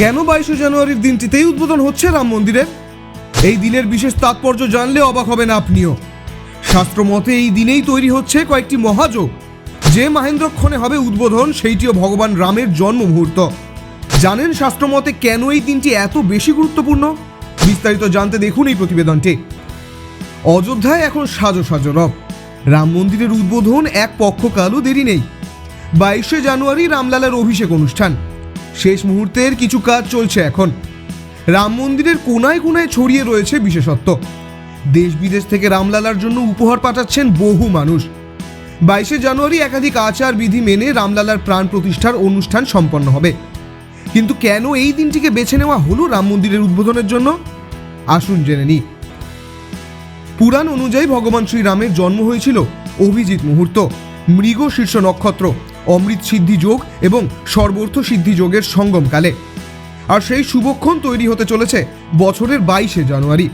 কেন বাইশে জানুয়ারির দিনটিতেই উদ্বোধন হচ্ছে রাম মন্দিরের? এই দিনের বিশেষ তাৎপর্য জানলে অবাক হবেন আপনিও। শাস্ত্র মতে এই দিনেই তৈরি হচ্ছে কয়েকটি মহাযোগ। যে মহেন্দ্রক্ষণে হবে উদ্বোধন, সেইটিও ভগবান রামের জন্ম মুহূর্ত জানেন শাস্ত্র মতে কেন এই দিনটি এত বেশি গুরুত্বপূর্ণ? বিস্তারিত জানতে দেখুন এই প্রতিবেদনটি। অযোধ্যায় এখন সাজো সাজো রব। রাম মন্দিরের উদ্বোধন এক পক্ষকালও দেরি নেই। বাইশে জানুয়ারি রামলালার অভিষেক অনুষ্ঠান। শেষ মুহূর্তের কিছু কাজ চলছে এখন। রাম মন্দিরের কোনায় কোনায় ছড়িয়ে রয়েছে বিশেষত্ব। দেশ বিদেশ থেকে রামলালার জন্য উপহার পাঠাচ্ছেন বহু মানুষ। বাইশে জানুয়ারি একাধিক আচার বিধি মেনে রামলালার প্রাণ প্রতিষ্ঠার অনুষ্ঠান সম্পন্ন হবে। কিন্তু কেন এই দিনটিকে বেছে নেওয়া হলো রাম মন্দিরের উদ্বোধনের জন্য? আসুন জেনে নিই। পুরাণ অনুযায়ী ভগবান শ্রীরামের জন্ম হয়েছিল অভিজিৎ মুহূর্ত, মৃগ শীর্ষ নক্ষত্র। অমৃত সিদ্ধি যোগ এবং সর্বর্থ সিদ্ধি যোগের সঙ্গমকালে। আর সেই শুভক্ষণ তৈরি হতে চলেছে বছরের বাইশে জানুয়ারি।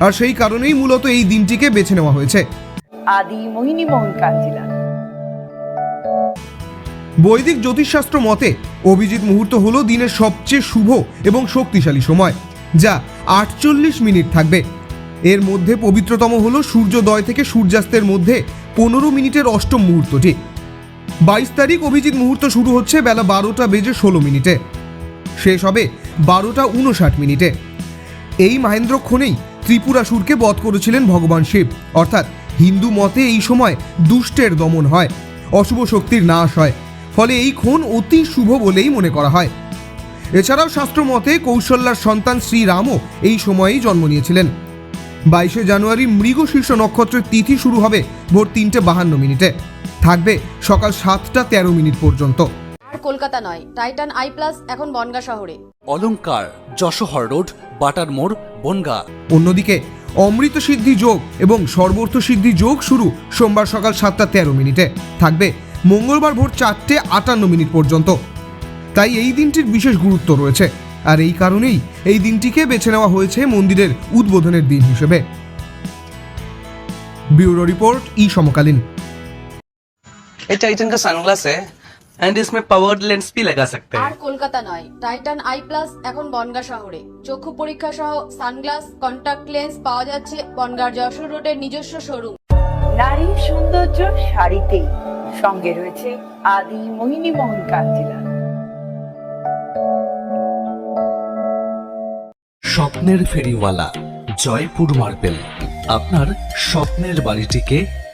আর সেই কারণেই মূলত এই দিনটিকে বেছে নেওয়া হয়েছে। আদি মোহিনী মোহন বৈদিক জ্যোতিষশাস্ত্র মতে অভিজিৎ মুহূর্ত হল দিনের সবচেয়ে শুভ এবং শক্তিশালী সময় যা আটচল্লিশ মিনিট থাকবে। এর মধ্যে পবিত্রতম হল সূর্যোদয় থেকে সূর্যাস্তের মধ্যে পনেরো মিনিটের অষ্টম মুহূর্তটি। বাইশ তারিখ অভিজিৎ মুহূর্ত শুরু হচ্ছে বেলা বারোটা বেজে ষোলো মিনিটে। শেষ হবে বারোটা উনষাট মিনিটে। এই মহেন্দ্রক্ষণেই ত্রিপুরাসুরকে বধ করেছিলেন ভগবান শিব। অর্থাৎ হিন্দু মতে এই সময় দুষ্টের দমন হয়, অশুভ শক্তির নাশ হয়। ফলে এই ক্ষণ অতি শুভ বলেই মনে করা হয়। এছাড়াও শাস্ত্র মতে কৌশল্যার সন্তান শ্রীরামও এই সময়েই জন্ম নিয়েছিলেন। বাইশে জানুয়ারি মৃগ শীর্ষ নক্ষত্রের তিথি শুরু হবে ভোর তিনটে বাহান্ন মিনিটে। থাকবে সকাল সাতটা তেরো মিনিট পর্যন্ত। আর কলকাতা নয় টাইটান আই প্লাস এখন বনগা শহরে। অলঙ্কার যশোহর রোড বাটার মোড় বনগা। অন্যদিকে অমৃত সিদ্ধি যোগ এবং সর্বর্থ সিদ্ধি যোগ শুরু সোমবার সকাল সাতটা তেরো মিনিটে। থাকবে মঙ্গলবার ভোর চারটে আটান্ন মিনিট পর্যন্ত। তাই এই দিনটির বিশেষ গুরুত্ব রয়েছে। আর এই কারণেই এই দিনটিকে বেছে নেওয়া হয়েছে মন্দিরের উদ্বোধনের দিন হিসেবে। ব্যুরো রিপোর্ট ই সমকালীন। ये टाइटन का सनग्लास है एंड इसमें पावर्ड लेंस भी लगा सकते আর हैं কলকাতা নয় টাইটান আই প্লাস এখন বনগা শহরে চক্ষু পরীক্ষা সহ সানগ্লাস কন্টাক্ট লেন্স পাওয়া যাচ্ছে বনগার যশোর রোডের নিজস্ব শোরুম নারীর সৌন্দর্য শাড়িতেই সঙ্গে রয়েছে আদি মোহিনী মোহন কাঞ্জিলাল স্বপ্নের ফেরিওয়ালা জয়পুর মার্বেল আপনার স্বপ্নের বাড়িটিকে